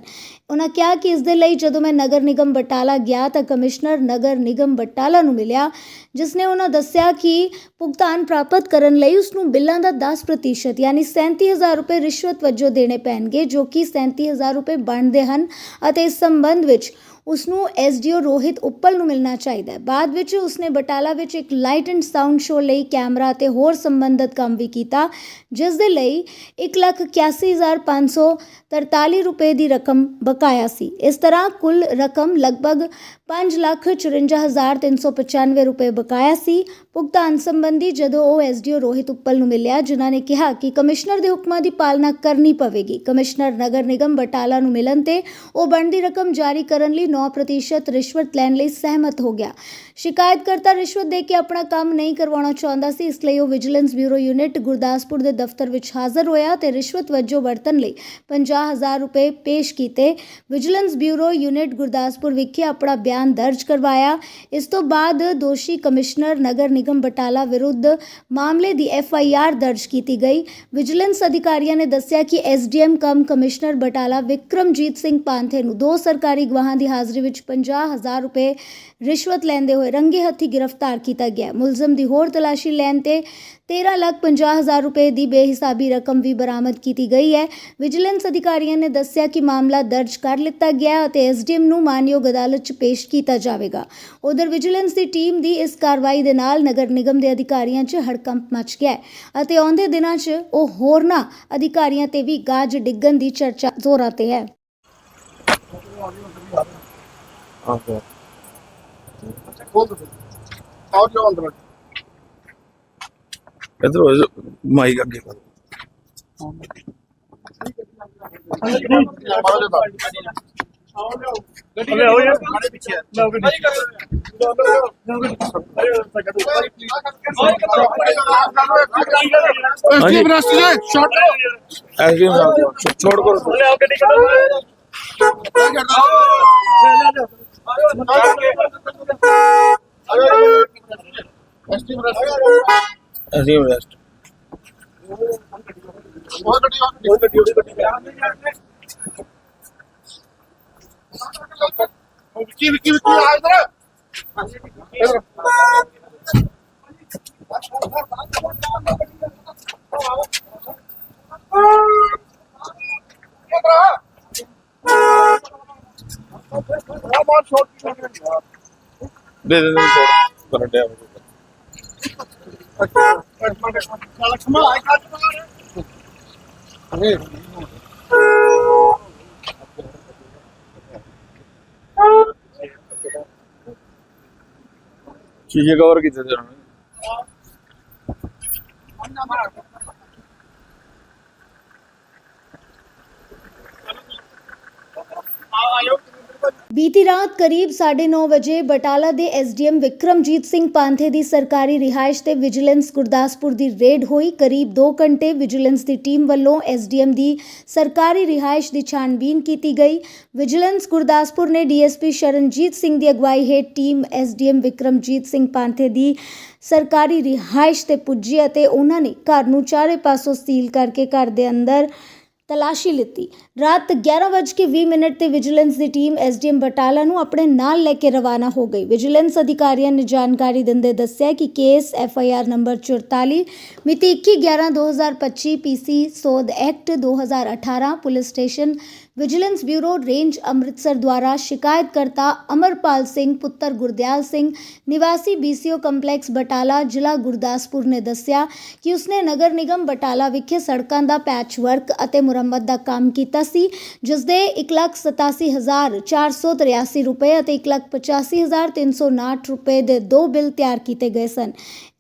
ਉਹਨਾਂ ਕਿਹਾ ਕਿ ਇਸ ਦੇ ਲਈ ਜਦੋਂ ਮੈਂ ਨਗਰ ਨਿਗਮ ਬਟਾਲਾ ਗਿਆ ਤਾਂ ਕਮਿਸ਼ਨਰ ਨਗਰ ਨਿਗਮ ਬਟਾਲਾ ਨੂੰ ਮਿਲਿਆ, ਜਿਸ ਨੇ ਉਹਨਾਂ ਦੱਸਿਆ ਕਿ ਭੁਗਤਾਨ ਪ੍ਰਾਪਤ ਕਰਨ ਲਈ ਉਸ ਨੂੰ ਬਿੱਲਾਂ ਦਾ 10% ਯਾਨੀ 37000 ਰੁਪਏ ਰਿਸ਼ਵਤ ਵਜੋਂ ਦੇਣੇ ਪੈਣਗੇ, ਜੋ ਕਿ 37000 ਰੁਪਏ ਬਣਦੇ ਹਨ ਅਤੇ ਇਸ ਸੰਬੰਧ ਵਿੱਚ ਉਸ ਨੂੰ ਐਸਡੀਓ ਰੋਹਿਤ ਉੱਪਲ ਨੂੰ ਮਿਲਣਾ ਚਾਹੀਦਾ ਹੈ। ਬਾਅਦ ਵਿੱਚ ਉਸਨੇ ਬਟਾਲਾ ਵਿੱਚ ਇੱਕ ਲਾਈਟ ਐਂਡ ਸਾਊਂਡ ਸ਼ੋਅ ਲਈ ਕੈਮਰਾ ਅਤੇ ਹੋਰ ਸੰਬੰਧਿਤ ਕੰਮ ਵੀ ਕੀਤਾ, ਜਿਸ ਦੇ ਲਈ 181543 ਰੁਪਏ ਦੀ ਰਕਮ ਬਕਾਇਆ ਸੀ। ਇਸ ਤਰ੍ਹਾਂ ਕੁੱਲ ਰਕਮ ਲਗਭਗ 554395 ਰੁਪਏ ਬਕਾਇਆ ਸੀ। ਭੁਗਤਾਨ ਸੰਬੰਧੀ ਜਦੋਂ ਉਹ ਐਸਡੀਓ ਰੋਹਿਤ ਉੱਪਲ ਨੂੰ ਮਿਲਿਆ, ਜਿਨ੍ਹਾਂ ਨੇ ਕਿਹਾ ਕਿ ਕਮਿਸ਼ਨਰ ਦੇ ਹੁਕਮਾਂ ਦੀ ਪਾਲਣਾ ਕਰਨੀ ਪਵੇਗੀ। ਕਮਿਸ਼ਨਰ ਨਗਰ ਨਿਗਮ ਬਟਾਲਾ ਨੂੰ ਮਿਲਣ ਤੇ ਉਹ ਬਣਦੀ ਰਕਮ ਜਾਰੀ ਕਰਨ ਲਈ 9% ਰਿਸ਼ਵਤ ਲੈਣ ਲਈ ਸਹਿਮਤ ਹੋ ਗਿਆ। ਸ਼ਿਕਾਇਤਕਰਤਾ ਰਿਸ਼ਵਤ ਦੇ ਕੇ ਆਪਣਾ ਕੰਮ ਨਹੀਂ ਕਰਵਾਉਣਾ ਚਾਹੁੰਦਾ ਸੀ, ਇਸ ਲਈ ਉਹ ਵਿਜੀਲੈਂਸ ਬਿਊਰੋ ਯੂਨਿਟ ਗੁਰਦਾਸਪੁਰ ਦੇ ਦਫ਼ਤਰ ਵਿੱਚ ਹਾਜ਼ਰ ਹੋਇਆ ਤੇ ਰਿਸ਼ਵਤ ਵਜੋਂ ਵਰਤਣ ਲਈ 50000 ਰੁਪਏ ਪੇਸ਼ ਕੀਤੇ। ਵਿਜੀਲੈਂਸ ਬਿਊਰੋ ਯੂਨਿਟ ਗੁਰਦਾਸਪੁਰ ਵਿਖੇ ਆਪਣਾ ਬਿਆਨ ਦਰਜ ਕਰਵਾਇਆ। ਇਸ ਤੋਂ ਬਾਅਦ ਦੋਸ਼ੀ ਕਮਿਸ਼ਨਰ ਨਗਰ ਨਿਗਮ ਬਟਾਲਾ ਵਿਰੁੱਧ ਮਾਮਲੇ ਦੀ ਐਫ ਆਈ ਆਰ ਦਰਜ ਕੀਤੀ ਗਈ। ਵਿਜੀਲੈਂਸ ਅਧਿਕਾਰੀਆਂ ਨੇ ਦੱਸਿਆ ਕਿ S D M cum commissioner Batala Vikramjit Singh Panthe ਨੂੰ ਦੋ ਸਰਕਾਰੀ ਗਵਾਹਾਂ ਦੀ ਹਾਜ਼ਰੀ ਵਿੱਚ 50000 ਰੁਪਏ ਰਿਸ਼ਵਤ ਲੈਂਦੇ ਹੋਏ ਰੰਗੇ ਹੱਥੀ ਗ੍ਰਿਫਤਾਰ ਕੀਤਾ ਗਿਆ। ਮੁਲਜ਼ਮ ਦੀ ਹੋਰ ਤਲਾਸ਼ੀ ਲੈਣ ਤੇ 13 ਲੱਖ 50 ਹਜ਼ਾਰ ਰੁਪਏ ਦੀ ਬੇਹਿਸਾਬੀ ਰਕਮ ਵੀ ਬਰਾਮਦ ਕੀਤੀ ਗਈ ਹੈ। ਵਿਜੀਲੈਂਸ ਅਧਿਕਾਰੀਆਂ ਨੇ ਦੱਸਿਆ ਕਿ ਮਾਮਲਾ ਦਰਜ ਕਰ ਲਿੱਤਾ ਗਿਆ ਅਤੇ ਐਸਡੀਐਮ ਨੂੰ ਮਾਨਯੋਗ ਅਦਾਲਤ 'ਚ ਪੇਸ਼ ਕੀਤਾ ਜਾਵੇਗਾ। ਉਧਰ ਵਿਜੀਲੈਂਸ ਦੀ ਟੀਮ ਦੀ ਇਸ ਕਾਰਵਾਈ ਦੇ ਨਾਲ ਨਗਰ ਨਿਗਮ ਦੇ ਅਧਿਕਾਰੀਆਂ 'ਚ ਹੜਕੰਪ ਮਚ ਗਿਆ ਅਤੇ ਆਉਂਦੇ ਦਿਨਾਂ 'ਚ ਉਹ ਹੋਰਨਾਂ ਅਧਿਕਾਰੀਆਂ ਤੇ ਵੀ ਗਾਜ ਡਿੱਗਣ ਦੀ ਚਰਚਾ ਜ਼ੋਰਾਂ ਤੇ ਹੈ। ਹਾਂ ਸਰ ਖੋਲ ਦੋ। ਆਓ ਜਾਓ ਅੰਦਰ ਇਧਰ ਹੋ ਮਾਈਕ ਅੱਗੇ ਕਰ ਲੈ ਆਓ ਯਾਰ ਸਾਡੇ ਪਿੱਛੇ ਲਓ। ਗੱਡੀ ਐਸਡੀ ਬ੍ਰਸਟ ਦੇ ਸ਼ਾਟ ਸਾਹਿਬ ਛੋੜ ਕਰੋ। ਲੈ ਆਓ ਗੱਡੀ ਕੱਢੋ ਐਸਡੀ ਬ੍ਰਸਟ ਐਸਡੀਐਮ ਰੈਸਟ ਉਹ ਗੱਡੀ ਉਹ ਗੱਡੀ ਉਹ ਗੱਡੀ ਵਿੱਕੀ ਵਿੱਕੀ ਵਿੱਕੀ ਆ ਇਧਰ ਇਧਰ ਮਾਰ ਸ਼ਾਟ ਦੇ ਦੇ ਦੇ ਛੋੜ ਕਰਨ ਡਿਆ ਲక్ష్ਮਾ ਆਈ ਕੱਟ ਸ਼ੀਸ਼ੇ ਕਵਰ ਕੀਤੇ ਤੇ ਉਹਨਾਂ ਨੇ ਬੀਤੀ ਰਾਤ ਕਰੀਬ 9:30 ਵਜੇ ਬਟਾਲਾ ਦੇ ਐਸਡੀਐਮ ਵਿਕਰਮਜੀਤ ਸਿੰਘ ਪਾਂਥੇ ਦੀ ਸਰਕਾਰੀ ਰਿਹਾਇਸ਼ ਤੇ ਵਿਜੀਲੈਂਸ ਗੁਰਦਾਸਪੁਰ ਦੀ ਰੇਡ ਹੋਈ। ਕਰੀਬ 2 ਘੰਟੇ ਵਿਜੀਲੈਂਸ ਦੀ ਟੀਮ ਵੱਲੋਂ ਐਸਡੀਐਮ ਦੀ ਸਰਕਾਰੀ ਰਿਹਾਇਸ਼ ਦੀ ਛਾਣਬੀਨ ਕੀਤੀ ਗਈ। ਵਿਜੀਲੈਂਸ ਗੁਰਦਾਸਪੁਰ ਨੇ ਡੀਐਸਪੀ ਸ਼ਰਨਜੀਤ ਸਿੰਘ ਦੀ ਅਗਵਾਈ ਹੇਠ ਟੀਮ ਐਸਡੀਐਮ ਵਿਕਰਮਜੀਤ ਸਿੰਘ ਪਾਂਥੇ ਦੀ ਸਰਕਾਰੀ ਰਿਹਾਇਸ਼ ਤੇ ਪੁੱਜੀ ਅਤੇ ਉਹਨਾਂ ਨੇ ਘਰ ਨੂੰ ਚਾਰੇ ਪਾਸੋਂ ਸੀਲ ਕਰਕੇ ਘਰ ਦੇ ਅੰਦਰ ਤਲਾਸ਼ੀ ਲਿੱਤੀ। ਰਾਤ 11:20 ਮਿੰਟ ਤੇ ਵਿਜੀਲੈਂਸ ਦੀ ਟੀਮ ਐਸਡੀਐਮ ਬਟਾਲਾ ਨੂੰ ਆਪਣੇ ਨਾਲ ਲੈ ਕੇ ਰਵਾਨਾ ਹੋ ਗਈ। ਵਿਜੀਲੈਂਸ ਅਧਿਕਾਰੀਆਂ ਨੇ ਜਾਣਕਾਰੀ ਦਿੰਦੇ ਦੱਸਿਆ ਕਿ ਕੇਸ ਐਫਆਈਆਰ ਨੰਬਰ 44 ਮਿਤੀ 21/11/2025 ਪੀਸੀ ਸੋਧ act 2018 police station vigilance bureau range Amritsar ਦੁਆਰਾ ਸ਼ਿਕਾਇਤਕਰਤਾ ਅਮਰਪਾਲ ਸਿੰਘ, ਪੁੱਤਰ ਗੁਰਦਿਆਲ ਸਿੰਘ, ਨਿਵਾਸੀ ਬੀਸੀਓ ਕੰਪਲੈਕਸ ਬਟਾਲਾ, ਜ਼ਿਲ੍ਹਾ ਗੁਰਦਾਸਪੁਰ ਨੇ ਦੱਸਿਆ ਕਿ ਉਸਨੇ ਨਗਰ ਨਿਗਮ ਬਟਾਲਾ ਵਿਖੇ ਸੜਕਾਂ ਦਾ ਪੈਚ ਵਰਕ ਅਤੇ ਮੁਰੰਮਤ ਦਾ ਕੰਮ ਕੀਤਾ ਸੀ ਜਿਸ ਦੇ 187483 ਰੁਪਏ ਅਤੇ 185359 ਰੁਪਏ ਦੇ ਦੋ ਬਿੱਲ ਤਿਆਰ ਕੀਤੇ ਗਏ ਸਨ।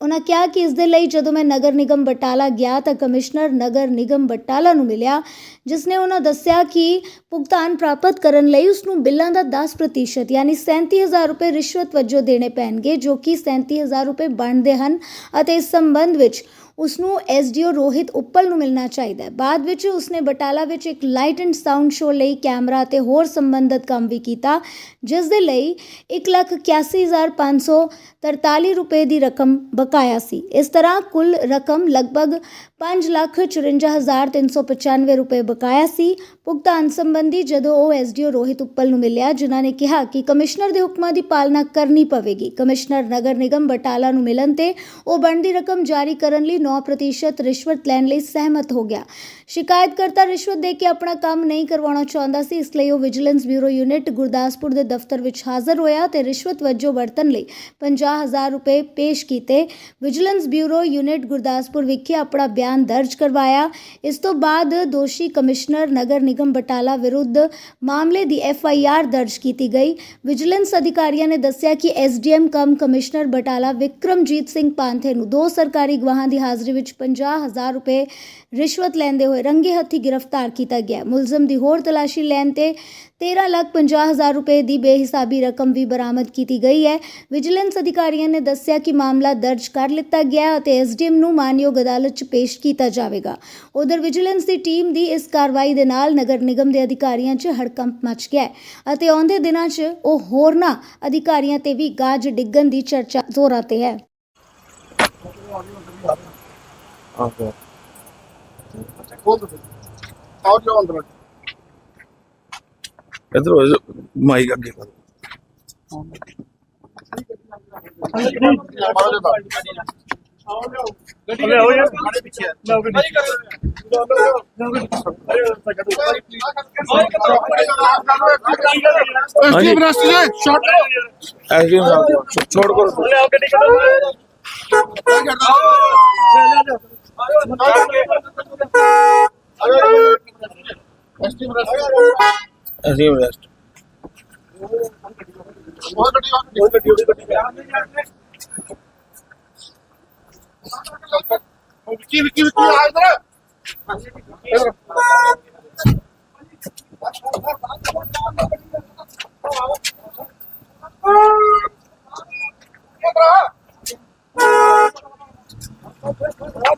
ਉਹਨਾਂ ਕਿਹਾ ਕਿ ਇਸ ਦੇ ਲਈ ਜਦੋਂ ਮੈਂ ਨਗਰ ਨਿਗਮ ਬਟਾਲਾ ਗਿਆ ਤਾਂ ਕਮਿਸ਼ਨਰ ਨਗਰ ਨਿਗਮ ਬਟਾਲਾ ਨੂੰ ਮਿਲਿਆ ਜਿਸ ਨੇ ਉਹਨਾਂ ਦੱਸਿਆ ਕਿ ਭੁਗਤਾਨ ਪ੍ਰਾਪਤ ਕਰਨ ਲਈ ਉਸ ਨੂੰ ਬਿੱਲਾਂ ਦਾ 10% ਯਾਨੀ 37000 ਰੁਪਏ ਰਿਸ਼ਵਤ ਵਜੋਂ ਦੇਣੇ ਪੈਣਗੇ, ਜੋ ਕਿ 37000 ਰੁਪਏ ਬਣਦੇ ਹਨ ਅਤੇ ਇਸ ਸੰਬੰਧ ਵਿੱਚ ਉਸ ਨੂੰ ਐਸਡੀਓ ਰੋਹਿਤ ਉੱਪਲ ਨੂੰ ਮਿਲਣਾ ਚਾਹੀਦਾ ਹੈ। ਬਾਅਦ ਵਿੱਚ ਉਸਨੇ ਬਟਾਲਾ ਵਿੱਚ ਇੱਕ ਲਾਈਟ ਐਂਡ ਸਾਊਂਡ ਸ਼ੋਅ ਲਈ ਕੈਮਰਾ ਅਤੇ ਹੋਰ ਸੰਬੰਧਿਤ ਕੰਮ ਵੀ ਕੀਤਾ, ਜਿਸ ਦੇ ਲਈ 181543 ਰੁਪਏ ਦੀ ਰਕਮ ਬਕਾਇਆ ਸੀ। ਇਸ ਤਰ੍ਹਾਂ ਕੁੱਲ ਰਕਮ ਲਗਭਗ 554395 ਰੁਪਏ ਬਕਾਇਆ ਸੀ। ਭੁਗਤਾਨ ਸੰਬੰਧੀ ਜਦੋਂ ਉਹ ਐਸਡੀਓ ਰੋਹਿਤ ਉੱਪਲ ਨੂੰ ਮਿਲਿਆ, ਜਿਨ੍ਹਾਂ ਨੇ ਕਿਹਾ ਕਿ ਕਮਿਸ਼ਨਰ ਦੇ ਹੁਕਮਾਂ ਦੀ ਪਾਲਣਾ ਕਰਨੀ ਪਵੇਗੀ। ਕਮਿਸ਼ਨਰ ਨਗਰ ਨਿਗਮ ਬਟਾਲਾ ਨੂੰ ਮਿਲਣ ਤੇ ਉਹ ਬਣਦੀ ਰਕਮ ਜਾਰੀ ਕਰਨ ਲਈ 9% ਰਿਸ਼ਵਤ ਲੈਣ ਲਈ ਸਹਿਮਤ ਹੋ ਗਿਆ। ਸ਼ਿਕਾਇਤਕਰਤਾ ਰਿਸ਼ਵਤ ਦੇ ਕੇ ਆਪਣਾ ਕੰਮ ਨਹੀਂ ਕਰਵਾਉਣਾ ਚਾਹੁੰਦਾ ਸੀ, ਇਸ ਲਈ ਉਹ ਵਿਜੀਲੈਂਸ ਬਿਊਰੋ ਯੂਨਿਟ ਗੁਰਦਾਸਪੁਰ ਦੇ ਦਫ਼ਤਰ ਵਿੱਚ ਹਾਜ਼ਰ ਹੋਇਆ ਤੇ ਰਿਸ਼ਵਤ ਵਜੋਂ ਵਰਤਣ ਲਈ 50000 ਰੁਪਏ ਪੇਸ਼ ਕੀਤੇ। ਵਿਜੀਲੈਂਸ ਬਿਊਰੋ ਯੂਨਿਟ ਗੁਰਦਾਸਪੁਰ ਵਿਖੇ ਆਪਣਾ ਬਿਆਨ ਦਰਜ ਕਰਵਾਇਆ। ਇਸ ਤੋਂ ਬਾਅਦ ਦੋਸ਼ੀ ਕਮਿਸ਼ਨਰ ਨਗਰ ਨਿਗਮ ਬਟਾਲਾ ਵਿਰੁੱਧ ਮਾਮਲੇ ਦੀ ਐਫ ਆਈ ਆਰ ਦਰਜ ਕੀਤੀ ਗਈ। ਵਿਜੀਲੈਂਸ ਅਧਿਕਾਰੀਆਂ ਨੇ ਦੱਸਿਆ ਕਿ S D SDM cum commissioner Batala Vikramjit Singh Panthe ਨੂੰ ਦੋ ਸਰਕਾਰੀ ਗਵਾਹਾਂ ਦੀ ਹਾਜ਼ਰੀ ਵਿੱਚ 50000 ਰੁਪਏ ਰਿਸ਼ਵਤ ਲੈਂਦੇ ਹੋਏ ਰੰਗੇ ਹੱਥੀ ਗ੍ਰਿਫਤਾਰ ਕੀਤਾ ਗਿਆ। ਮੁਲਜ਼ਮ ਦੀ ਹੋਰ ਤਲਾਸ਼ੀ ਲੈਣ ਤੇ 13 ਲੱਖ 50 ਹਜ਼ਾਰ ਰੁਪਏ ਦੀ ਬੇਹਿਸਾਬੀ ਰਕਮ ਵੀ ਬਰਾਮਦ ਕੀਤੀ ਗਈ ਹੈ। ਵਿਜੀਲੈਂਸ ਅਧਿਕਾਰੀਆਂ ਨੇ ਦੱਸਿਆ ਕਿ ਮਾਮਲਾ ਦਰਜ ਕਰ ਲਿੱਤਾ ਗਿਆ ਹੈ ਅਤੇ ਐਸਡੀਐਮ ਨੂੰ ਮਾਨਯੋਗ ਅਦਾਲਤ 'ਚ ਪੇਸ਼ ਕੀਤਾ ਜਾਵੇਗਾ। ਉਧਰ ਵਿਜੀਲੈਂਸ ਦੀ ਟੀਮ ਦੀ ਇਸ ਕਾਰਵਾਈ ਦੇ ਨਾਲ ਨਗਰ ਨਿਗਮ ਦੇ ਅਧਿਕਾਰੀਆਂ 'ਚ ਹੜਕੰਪ ਮਚ ਗਿਆ ਅਤੇ ਆਉਂਦੇ ਦਿਨਾਂ 'ਚ ਉਹ ਹੋਰਨਾਂ ਅਧਿਕਾਰੀਆਂ ਤੇ ਵੀ ਗਾਜ ਡਿੱਗਣ ਦੀ ਚਰਚਾ ਜ਼ੋਰਾਂ ਤੇ ਹੈ। Okay. ਆਓ ਜੋ ਅੰਦਰ ਇਧਰ ਹੋ ਮਾਈਕ ਅੱਗੇ ਕਰ। ਅਰੇ ਹੋ ਯਾਰ ਮਾਰੇ ਪਿੱਛੇ ਲਓ ਗੱਡੀ ਲਓ ਲਓ ਅਰੇ ਐਸਡੀਐਮ ਰਾਸਤੇ ਜੇ ਸ਼ਾਟ ਐਸਡੀਐਮ ਸਾਹਿਬ ਛੋੜ ਕਰੋ। ਲੈ ਆਓ ਗੱਡੀ ਕਰੋ ਅਸੀਂ ਰੈਸਟ ਬਹੁਤ ਗੱਡੀ ਬਹੁਤ ਗੱਡੀ ਉਹਦੀ ਗੱਡੀ ਵਿੱਕੀ ਵਿੱਕੀ ਵਿੱਕੀ ਆ ਇਧਰ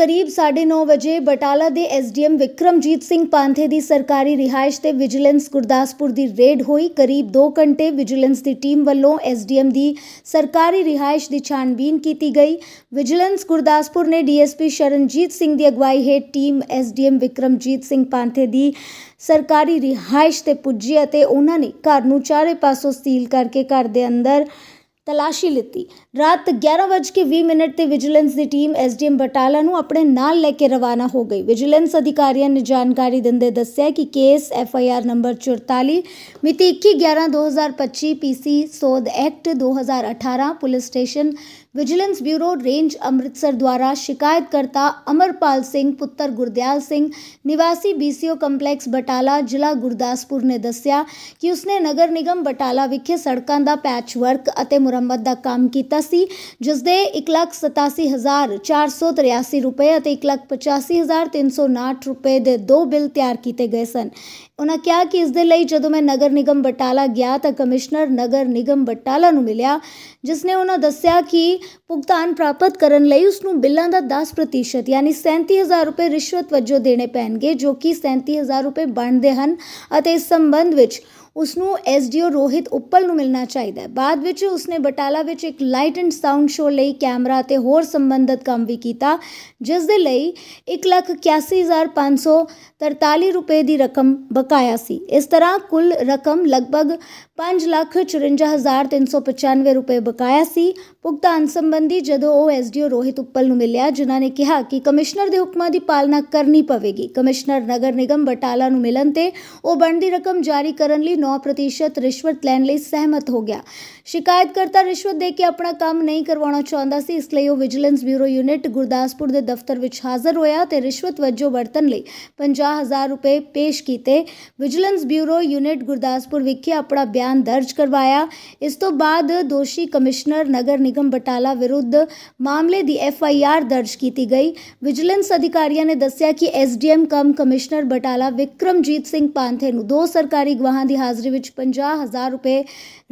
ਕਰੀਬ 9:30 ਵਜੇ ਬਟਾਲਾ ਦੇ ਐਸਡੀਐਮ ਵਿਕਰਮਜੀਤ ਸਿੰਘ ਪਾਂਥੇ ਦੀ ਸਰਕਾਰੀ ਰਿਹਾਇਸ਼ ਤੇ ਵਿਜੀਲੈਂਸ ਗੁਰਦਾਸਪੁਰ ਦੀ ਰੇਡ ਹੋਈ। ਕਰੀਬ 2 ਘੰਟੇ ਵਿਜੀਲੈਂਸ ਦੀ ਟੀਮ ਵੱਲੋਂ ਐਸਡੀਐਮ ਦੀ ਸਰਕਾਰੀ ਰਿਹਾਇਸ਼ ਦੀ ਛਾਣਬੀਨ ਕੀਤੀ ਗਈ। ਵਿਜੀਲੈਂਸ ਗੁਰਦਾਸਪੁਰ ਨੇ ਡੀਐਸਪੀ ਸ਼ਰਨਜੀਤ ਸਿੰਘ ਦੀ ਅਗਵਾਈ ਹੇਠ ਟੀਮ ਐਸਡੀਐਮ ਵਿਕਰਮਜੀਤ ਸਿੰਘ ਪਾਂਥੇ ਦੀ ਸਰਕਾਰੀ ਰਿਹਾਇਸ਼ ਤੇ ਪੁੱਜੀ ਅਤੇ ਉਹਨਾਂ ਨੇ ਘਰ ਨੂੰ ਚਾਰੇ ਪਾਸੋਂ ਸੀਲ ਕਰਕੇ ਘਰ ਦੇ ਅੰਦਰ ਤਲਾਸ਼ੀ ਲਿੱਤੀ। ਰਾਤ 11:20 ਮਿੰਟ ਤੇ ਵਿਜੀਲੈਂਸ ਦੀ ਟੀਮ ਐਸਡੀਐਮ ਬਟਾਲਾ ਨੂੰ ਆਪਣੇ ਨਾਲ ਲੈ ਕੇ ਰਵਾਨਾ ਹੋ ਗਈ। ਵਿਜੀਲੈਂਸ ਅਧਿਕਾਰੀਆਂ ਨੇ ਜਾਣਕਾਰੀ ਦਿੰਦੇ ਦੱਸਿਆ ਕਿ ਕੇਸ ਐਫਆਈਆਰ ਨੰਬਰ 44 ਮਿਤੀ 21/11/2025 ਪੀਸੀ ਸੋਧ act 2018 police station vigilance bureau range Amritsar ਦੁਆਰਾ ਸ਼ਿਕਾਇਤਕਰਤਾ ਅਮਰਪਾਲ ਸਿੰਘ, ਪੁੱਤਰ ਗੁਰਦਿਆਲ ਸਿੰਘ, ਨਿਵਾਸੀ ਬੀਸੀਓ ਕੰਪਲੈਕਸ ਬਟਾਲਾ, ਜ਼ਿਲ੍ਹਾ ਗੁਰਦਾਸਪੁਰ ਨੇ ਦੱਸਿਆ ਕਿ ਉਸਨੇ ਨਗਰ ਨਿਗਮ ਬਟਾਲਾ ਵਿਖੇ ਸੜਕਾਂ ਦਾ ਪੈਚ ਵਰਕ ਅਤੇ ਮੁਰੰਮਤ ਦਾ ਕੰਮ ਕੀਤਾ ਸੀ ਜਿਸ ਦੇ 187483 ਰੁਪਏ ਅਤੇ 185359 ਰੁਪਏ ਦੇ ਦੋ ਬਿੱਲ ਤਿਆਰ ਕੀਤੇ ਗਏ ਸਨ। ਉਹਨਾਂ ਕਿਹਾ ਕਿ ਇਸ ਦੇ ਲਈ ਜਦੋਂ ਮੈਂ ਨਗਰ ਨਿਗਮ ਬਟਾਲਾ ਗਿਆ ਤਾਂ ਕਮਿਸ਼ਨਰ ਨਗਰ ਨਿਗਮ ਬਟਾਲਾ ਨੂੰ ਮਿਲਿਆ, ਜਿਸ ਨੇ ਉਹਨਾਂ ਦੱਸਿਆ ਕਿ ਭੁਗਤਾਨ ਪ੍ਰਾਪਤ ਕਰਨ ਲਈ ਉਸ ਨੂੰ ਬਿੱਲਾਂ ਦਾ 10% ਯਾਨੀ 37000 ਰੁਪਏ ਰਿਸ਼ਵਤ ਵਜੋਂ ਦੇਣੇ ਪੈਣਗੇ, ਜੋ ਕਿ 37000 ਰੁਪਏ ਬਣਦੇ ਹਨ ਅਤੇ ਇਸ ਸੰਬੰਧ ਵਿੱਚ ਉਸ ਨੂੰ ਐਸਡੀਓ ਰੋਹਿਤ ਉੱਪਲ ਨੂੰ ਮਿਲਣਾ ਚਾਹੀਦਾ ਹੈ। ਬਾਅਦ ਵਿੱਚ ਉਸਨੇ ਬਟਾਲਾ ਵਿੱਚ ਇੱਕ ਲਾਈਟ ਐਂਡ ਸਾਊਂਡ ਸ਼ੋਅ ਲਈ ਕੈਮਰਾ ਅਤੇ ਹੋਰ ਸੰਬੰਧਿਤ ਕੰਮ ਵੀ ਕੀਤਾ, ਜਿਸ ਦੇ ਲਈ 181543 ਰੁਪਏ ਦੀ ਰਕਮ ਬਕਾਇਆ ਸੀ। ਇਸ ਤਰ੍ਹਾਂ ਕੁੱਲ ਰਕਮ ਲਗਭਗ 554395 ਰੁਪਏ ਬਕਾਇਆ ਸੀ। ਭੁਗਤਾਨ ਸੰਬੰਧੀ ਜਦੋਂ ਉਹ ਐਸਡੀਓ ਰੋਹਿਤ ਉੱਪਲ ਨੂੰ ਮਿਲਿਆ, ਜਿਨ੍ਹਾਂ ਨੇ ਕਿਹਾ ਕਿ ਕਮਿਸ਼ਨਰ ਦੇ ਹੁਕਮਾਂ ਦੀ ਪਾਲਣਾ ਕਰਨੀ ਪਵੇਗੀ। ਕਮਿਸ਼ਨਰ ਨਗਰ ਨਿਗਮ ਬਟਾਲਾ ਨੂੰ ਮਿਲਣ ਤੇ ਉਹ ਬਣਦੀ ਰਕਮ ਜਾਰੀ ਕਰਨ ਲਈ 9% ਰਿਸ਼ਵਤ ਲੈਣ ਲਈ ਸਹਿਮਤ ਹੋ ਗਿਆ। ਸ਼ਿਕਾਇਤਕਰਤਾ ਰਿਸ਼ਵਤ ਦੇ ਕੇ ਆਪਣਾ ਕੰਮ ਨਹੀਂ ਕਰਵਾਉਣਾ ਚਾਹੁੰਦਾ ਸੀ, ਇਸ ਲਈ ਉਹ ਵਿਜੀਲੈਂਸ ਬਿਊਰੋ ਯੂਨਿਟ ਗੁਰਦਾਸਪੁਰ ਦੇ ਦਫ਼ਤਰ ਵਿੱਚ ਹਾਜ਼ਰ ਹੋਇਆ ਤੇ ਰਿਸ਼ਵਤ ਵਜੋਂ ਵਰਤਣ ਲਈ 50000 ਰੁਪਏ ਪੇਸ਼ ਕੀਤੇ। ਵਿਜੀਲੈਂਸ ਬਿਊਰੋ ਯੂਨਿਟ ਗੁਰਦਾਸਪੁਰ ਵਿਖੇ ਆਪਣਾ ਬਿਆਨ ਦਰਜ ਕਰਵਾਇਆ। ਇਸ ਤੋਂ ਬਾਅਦ ਦੋਸ਼ੀ ਕਮਿਸ਼ਨਰ ਨਗਰ ਨਿਗਮ ਬਟਾਲਾ ਵਿਰੁੱਧ ਮਾਮਲੇ ਦੀ ਐਫ ਆਈ ਆਰ ਦਰਜ ਕੀਤੀ ਗਈ। ਵਿਜੀਲੈਂਸ ਅਧਿਕਾਰੀਆਂ ਨੇ ਦੱਸਿਆ ਕਿ S D M cum commissioner Batala Vikramjit Singh Panthe ਨੂੰ ਦੋ ਸਰਕਾਰੀ ਗਵਾਹਾਂ ਦੀ ਹਾਜ਼ਰੀ ਵਿੱਚ 50000 ਰੁਪਏ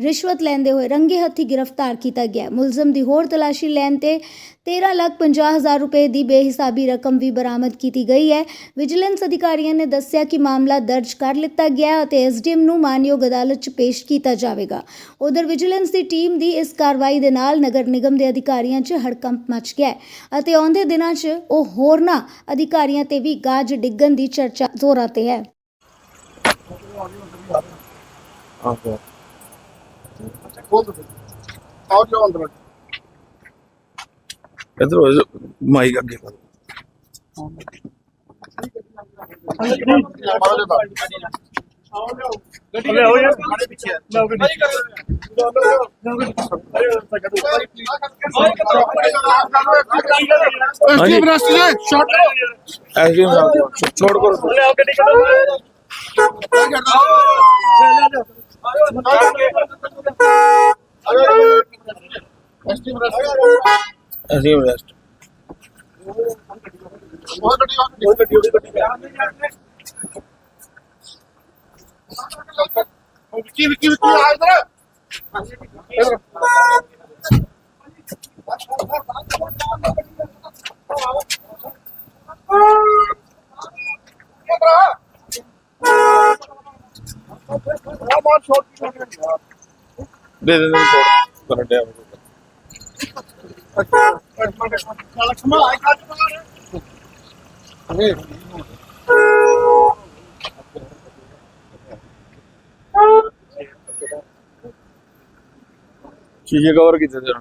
ਰਿਸ਼ਵਤ ਲੈਂਦੇ ਹੋਏ ਰੰਗੇ ਹੱਥੀ ਗ੍ਰਿਫਤਾਰ ਕੀਤਾ ਗਿਆ। ਮੁਲਜ਼ਮ ਦੀ ਹੋਰ ਤਲਾਸ਼ੀ ਲੈਣ ਤੇ 13 ਲੱਖ 50 ਹਜ਼ਾਰ ਰੁਪਏ ਦੀ ਬੇਹਿਸਾਬੀ ਰਕਮ ਵੀ ਬਰਾਮਦ ਕੀਤੀ ਗਈ ਹੈ। ਵਿਜੀਲੈਂਸ ਅਧਿਕਾਰੀਆਂ ਨੇ ਦੱਸਿਆ ਕਿ ਮਾਮਲਾ ਦਰਜ ਕਰ ਲਿੱਤਾ ਗਿਆ ਹੈ ਅਤੇ ਐਸਡੀਐਮ ਨੂੰ ਮਾਨਯੋਗ ਅਦਾਲਤ 'ਚ ਪੇਸ਼ ਕੀਤਾ ਜਾਵੇਗਾ। ਉਧਰ ਵਿਜੀਲੈਂਸ ਦੀ ਟੀਮ ਦੀ ਇਸ ਕਾਰਵਾਈ ਦੇ ਨਾਲ ਨਗਰ ਨਿਗਮ ਦੇ ਅਧਿਕਾਰੀਆਂ 'ਚ ਹੜਕੰਪ ਮਚ ਗਿਆ ਅਤੇ ਆਉਂਦੇ ਦਿਨਾਂ 'ਚ ਉਹ ਹੋਰਨਾਂ ਅਧਿਕਾਰੀਆਂ ਤੇ ਵੀ ਗਾਜ ਡਿੱਗਣ ਦੀ ਚਰਚਾ ਜ਼ੋਰਾਂ ਤੇ ਹੈ। ਹਾਂ ਸਰ ਖੋਲ ਦੋ ਆਓ ਜਾਓ ਅੰਦਰ। ਇਧਰ ਹੋ ਮਾਈਕ ਅੱਗੇ ਕਰ ਮਾਰੋ ਜੀ ਬਾਹਰ। ਲੈ ਆਓ ਯਾਰ ਮਾਰੇ ਪਿੱਛੇ। ਲਓ ਗੱਡੀ ਐਸਡੀ ਬ੍ਰਸਟ ਜੀ ਸ਼ਾਟ ਜੀ, ਛੋ- ਛੋੜ ਕਰੋ। ਲੈ ਆਓ ਗੱਡੀ ਕੱਢੋ। ਲੈ ਲੈ ਐਸਡੀ ਬ੍ਰਸਟ ਐਸਡੀਐਮ ਰੈਸਟ ਉਹ ਗੱਡੀ ਉਹ ਗੱਡੀ ਉਹ ਗੱਡੀ ਉਹ ਵਿੱਕੀ ਵਿੱਕੀ ਵਿੱਕੀ ਆ ਇਧਰ ਇਧਰ ਮਾਰ ਸ਼ਾਟ ਦੇ ਦੇ ਦੇ ਛੋੜ ਕਰਨ ਡਿਆ ਲక్ష్ਮਾ ਕਵਰ ਕੀਤੇ ਸੀ